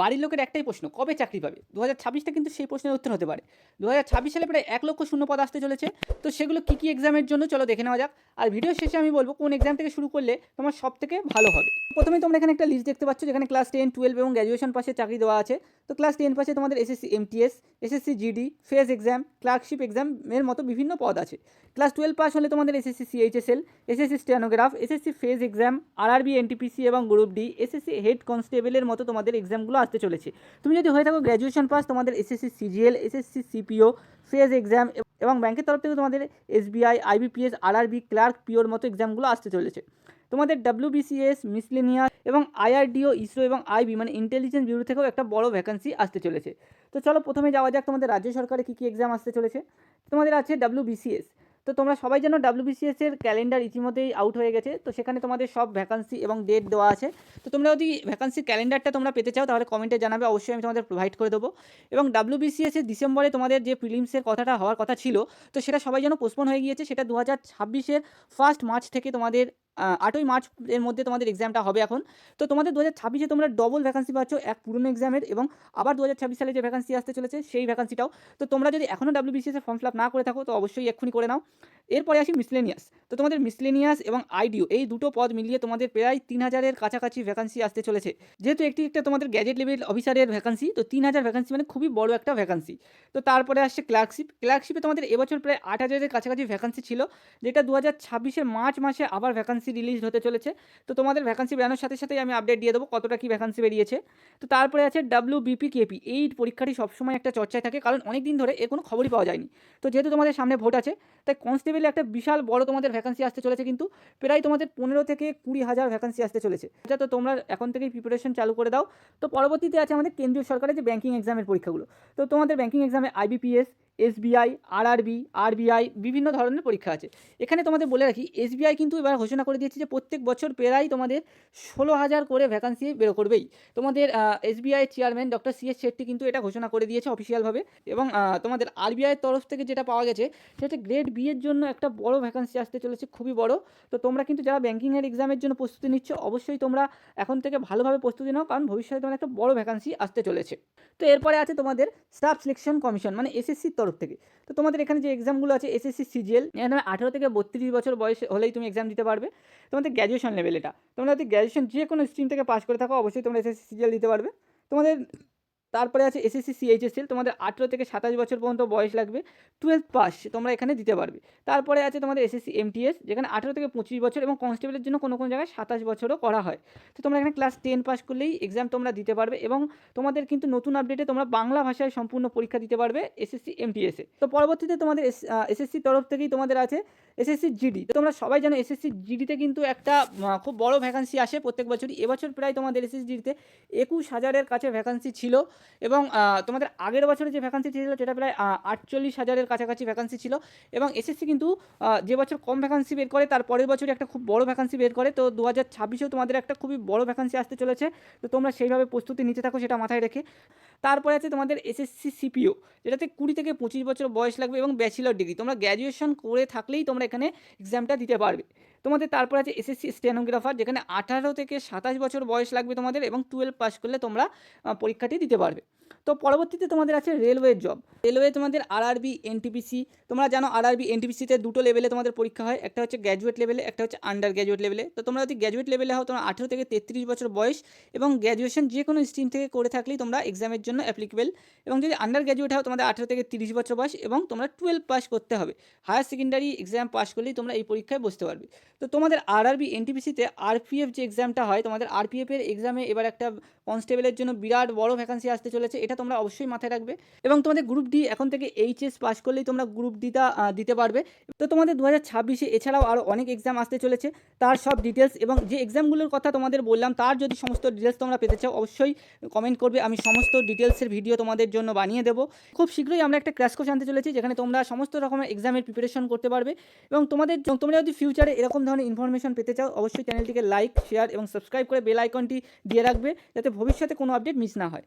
বাড়ির লোকের একটাই প্রশ্ন, কবে চাকরি পাবে? দু হাজার ছাব্বিশটা কিন্তু সেই প্রশ্নের উত্তর হতে পারে। দু হাজার ছাব্বিশ সালে প্রায় এক লক্ষ শূন্য পদ আসতে চলেছে। তো সেগুলো কী কী এক্সামের জন্য? চলো দেখে নেওয়া যাক। আর ভিডিও শেষে আমি বলব কোন এক্সাম থেকে শুরু করলে তোমার সব থেকে ভালো হবে। প্রথমে তোমরা এখানে একটা লিস্ট দেখতে পাচ্ছ, যেখানে ক্লাস টেন টুয়েলভ এবং গ্র্যাজুয়েশন পাশে চাকরি দেওয়া আছে। তো ক্লাস টেন পাশে তোমাদের SSC MTS SSC GD phase exam clerkship এক্সামের মতো বিভিন্ন পদ আছে। ক্লাস টুয়েলভ পাস হলে তোমাদের SSC CHSL SSC stenograph SSC phase exam RRB NTPC এবং গ্রুপ ডি এসএসসি হেড কনস্টেবলের মতো তোমাদের এক্সামগুলো আসতে চলেছে। তুমি যদি হয়ে থাকো গ্র্যাজুয়েশন পাস তোমাদের SSC CGL SSC CPO phase exam এবং ব্যাংকের তরফ থেকে তোমাদের এসবিআই আইবিপিএস আরআরবি ক্লার্ক পিওর মতো এক্সামগুলো আসতে চলেছে। তোমাদের ডাব্লিউবিসিএস মিসলেনিয়া এবং আইআরডিও ইসরো এবং আইবি মানে ইন্টেলিজেন্স ব্যুরো থেকেও একটা বড় ভ্যাকান্সি আসতে চলেছে। তো চলো প্রথমে যাওয়া যাক তোমাদের রাজ্য সরকারে কী কী এক্সাম আসতে চলেছে। তোমাদের আছে ডাব্লিউবিসিএস তো তোমরা সবাই জানো ডাব্লিউবিসিএস এর ক্যালেন্ডার ইতিমধ্যেই আউট হয়ে গেছে। তো সেখানে তোমাদের সব ভ্যাকান্সি এবং ডেট দেওয়া আছে। তো তোমরা যদি ভ্যাকান্সির ক্যালেন্ডারটা তোমরা পেতে চাও, তাহলে কমেন্টে জানাবে, অবশ্যই আমি তোমাদের প্রোভাইড করে দেবো। এবং ডাব্লিউবিসিএস এর ডিসেম্বরে তোমাদের যে ফিলিমসের কথাটা হওয়ার কথা ছিল, তো সেটা সবাই যেন পোস্টপোন হয়ে গিয়েছে। সেটা দু হাজার ছাব্বিশের ফার্স্ট মার্চ থেকে তোমাদের আটই মার্চ এর মধ্যে তোমাদের এক্সামটা হবে এখন। তো তোমাদের দু হাজার ছাব্বিশে তোমরা ডবল ভ্যাকান্সি পাচ্ছ, এক পুরনো এক্সামের এবং আবার দু হাজার ছাব্বিশ সালে যে ভ্যাকান্সি আসতে চলেছে, সেই ভ্যাকান্সিটাও তো তোমরা যদি এখনও ডাব্লিউবিসিএস এর ফর্ম ফিল আপ না করে থাকো, তো অবশ্যই এক্ষুনি করে নাও। এরপরে আসি মিসলেনিয়াস তো তোমাদের মিসলেনিয়াস এবং আইডিও এই দুটো পদ মিলিয়ে তোমাদের প্রায় তিন হাজারের কাছাকাছি ভ্যাকান্সি আসতে চলেছে। যেহেতু একটি একটা তোমাদের গ্যাজেট লেভেল অফিসারের ভ্যাকান্সি তো তিন হাজার ভ্যাকান্সি মানে খুবই বড় একটা ভ্যাকান্সি তো তারপরে আসছে ক্লার্কশিপ ক্লার্কশিপে তোমাদের এবছর প্রায় আট হাজারের কাছাকাছি ভ্যাকান্সি ছিল, যেটা দু হাজার ছাব্বিশের মার্চ মাসে আবার ভ্যাকান্সি রিলিজ হতে চলেছে। তো তোমাদের ভ্যাকান্সি বেরানোর সাথে সাথেই আমি আপডেট দিয়ে দেবো কতটা কি ভ্যাকান্সি বেরিয়েছে। তো তারপরে আছে ডাব্লিউ বিপি কেপি এই পরীক্ষাটি সবসময় একটা চর্চায় থাকে, কারণ অনেক দিন ধরে এর কোনো খবরই পাওয়া যায়নি। তো যেহেতু তোমাদের সামনে ভোট আছে, তাই কনস্টেবলে একটা বিশাল বড় তোমাদের ভ্যাকান্সি আসতে চলেছে কিন্তু প্রায় তোমাদের পনেরো থেকে কুড়ি হাজার ভ্যাকান্সি আসতে চলেছে। এটা তো তোমরা এখন থেকেই প্রিপারেশন চালু করে দাও। তো পরবর্তীতে আছে আমাদের কেন্দ্রীয় সরকারের যে ব্যাঙ্কিং এক্সামের পরীক্ষাগুলো। তো তোমাদের ব্যাঙ্কিং এক্সামে আইবিপিএস এসবিআই, আরআরবি, আরবিআই বিভিন্ন ধরনের পরীক্ষা আছে। এখানে তোমাদের বলে রাখি, এসবিআই কিন্তু এবার ঘোষণা করে দিয়েছে যে প্রত্যেক বছর প্রায় তোমাদের ষোলো হাজার করে ভ্যাকান্সি বেরো করবেই। তোমাদের SBI chairman doctor C S Shetty কিন্তু এটা ঘোষণা করে দিয়েছে অফিসিয়ালভাবে এবং তোমাদের আরবিআইয়ের তরফ থেকে যেটা পাওয়া গেছে, সেটা গ্রেড বি এর জন্য একটা বড় ভ্যাকান্সি আসতে চলেছে, খুবই বড়। তো তোমরা কিন্তু যারা ব্যাঙ্কিংয়ের এক্সামের জন্য প্রস্তুতি নিচ্ছ, অবশ্যই তোমরা এখন থেকে ভালোভাবে প্রস্তুতি নাও, কারণ ভবিষ্যতে তোমার একটা বড় ভ্যাকান্সি আসতে চলেছে। তো এরপরে আছে তোমাদের স্টাফ সিলেকশন কমিশন মানে এসএসসির তরফ থেকে। তো তোমাদের এখানে যে এক্সামগুলো আছে এসএসসি সিজিএল এখানে আঠেরো থেকে বত্রিশ বছর বয়স হলেই তুমি এক্সাম দিতে পারবে। তোমাদের গ্র্যাজুয়েশন লেভেল এটা। তোমরা যদি গ্র্যাজুয়েশন যে কোনো স্ট্রিম থেকে পাস করে থাকো, অবশ্যই তোমরা এসএসসি সিজিএল দিতে পারবে। তোমাদের তারপরে আছে এসএসসি সিএইচএসএল তোমাদের আঠেরো থেকে সাতাশ বছর পর্যন্ত বয়স লাগবে। টুয়েলভ পাস তোমরা এখানে দিতে পারবে। তারপরে আছে তোমাদের এসএসসি এমটিএস যেখানে আঠেরো থেকে পঁচিশ বছর এবং কনস্টেবলের জন্য কোনো কোনো জায়গায় সাতাশ বছরও করা হয়। তো তোমরা এখানে ক্লাস টেন পাস করলেই এক্সাম তোমরা দিতে পারবে এবং তোমাদের কিন্তু নতুন আপডেটে তোমরা বাংলা ভাষায় সম্পূর্ণ পরীক্ষা দিতে পারবে এসএসসি এমটিএসে তো পরবর্তীতে তোমাদের এসএসসি তরফ থেকেই তোমাদের আছে এসএসসি জিডি তো তোমরা সবাই জানো এসএসসি জিডিতে কিন্তু একটা খুব বড় ভ্যাকান্সি আসে প্রত্যেক বছরই। এবছর প্রায় তোমাদের এসএসসি জিডিতে একুশ হাজারের কাছে ভ্যাকান্সি ছিল। এবং তোমাদের আগের বছরে যে ভ্যাকান্সি ছিল সেটা প্রায় আটচল্লিশ হাজারের কাছাকাছি ভ্যাকান্সি ছিল এবং এসএসসি কিন্তু যে বছর কম ভ্যাকান্সি বের করে, তার পরের বছরই একটা খুব বড় ভ্যাকান্সি বের করে। তো দু হাজার ছাব্বিশেও তোমাদের একটা খুবই বড় ভ্যাকান্সি আসতে চলেছে। তো তোমরা সেইভাবে প্রস্তুতি নিতে থাকো, সেটা মাথায় রেখে। তারপরে আছে তোমাদের এসএসসি সিপিও যেটাতে কুড়ি থেকে পঁচিশ বছর বয়স লাগবে এবং ব্যাচেলর ডিগ্রি তোমরা গ্র্যাজুয়েশন করে থাকলেই তোমরা এখানে এক্সামটা দিতে পারবে। তোমাদের তারপর আছে এসএসসি স্টেনোগ্রাফার যেখানে আঠারো থেকে সাতাশ বছর বয়স লাগবে তোমাদের এবং টুয়েলভ পাস করলে তোমরা পরীক্ষাটি দিতে পারবে। তো পরবর্তীতে তোমাদের আছে রেলওয়ের জব রেলওয়ে তোমাদের আরআরবি এনটিপিসি তোমরা জানো আরআরবি এনটিপিসিতে দুটো লেভেলে তোমাদের পরীক্ষা হয়, একটা হচ্ছে গ্র্যাজুয়েট লেভেলে একটা হচ্ছে আন্ডার গ্র্যাজুয়েট লেভেলে তো তোমরা যদি গ্র্যাজুয়েট লেভেলে হও, তোমরা আঠেরো থেকে তেত্রিশ বছর বয়স এবং গ্র্যাজুয়েশন যে কোনো স্ট্রিম থেকে করে থাকলেই তোমরা এক্সামের জন্য অ্যাপ্লিকেবল এবং যদি আন্ডার গ্র্যাজুয়েট হও, তোমাদের আঠেরো থেকে তিরিশ বছর বয়স এবং তোমরা টুয়েলভ পাস করতে হবে। হায়ার সেকেন্ডারি এক্সাম পাস করলেই তোমরা এই পরীক্ষায় বসতে পারবে। তো তোমাদের আরআরবি এনটিপিসিতে আরপিএফ যে এক্সামটা হয়, তোমাদের আরপিএফের এক্সামে এবার একটা কনস্টেবলের জন্য বিরাট বড় ভ্যাকান্সি আসতে চলেছে, এটা তোমরা অবশ্যই মাথায় রাখবে। এবং তোমাদের গ্রুপ ডি এখন থেকে এইচএস পাস করলেই তোমরা গ্রুপ ডিটা দিতে পারবে। তো তোমাদের দু হাজার ছাব্বিশে এছাড়াও আরও অনেক এক্সাম আসতে চলেছে, তার সব ডিটেলস এবং যে এক্সামগুলোর কথা তোমাদের বললাম, তার যদি সমস্ত ডিটেলস তোমরা পেতে চাও, অবশ্যই কমেন্ট করবে, আমি সমস্ত ডিটেলসের ভিডিও তোমাদের জন্য বানিয়ে দেবো। খুব শীঘ্রই আমরা একটা ক্র্যাশ কোর্স আনতে চলেছি, যেখানে তোমরা সমস্ত রকমের এক্সামের প্রিপারেশন করতে পারবে। এবং তোমাদের তোমরা যদি ফিউচারে এরকম ধরনের ইনফরমেশন পেতে চাও, অবশ্যই চ্যানেলটিকে লাইক শেয়ার এবং সাবস্ক্রাইব করে বেল আইকনটি দিয়ে রাখবে, যাতে ভবিষ্যতে কোনো আপডেট মিস না হয়।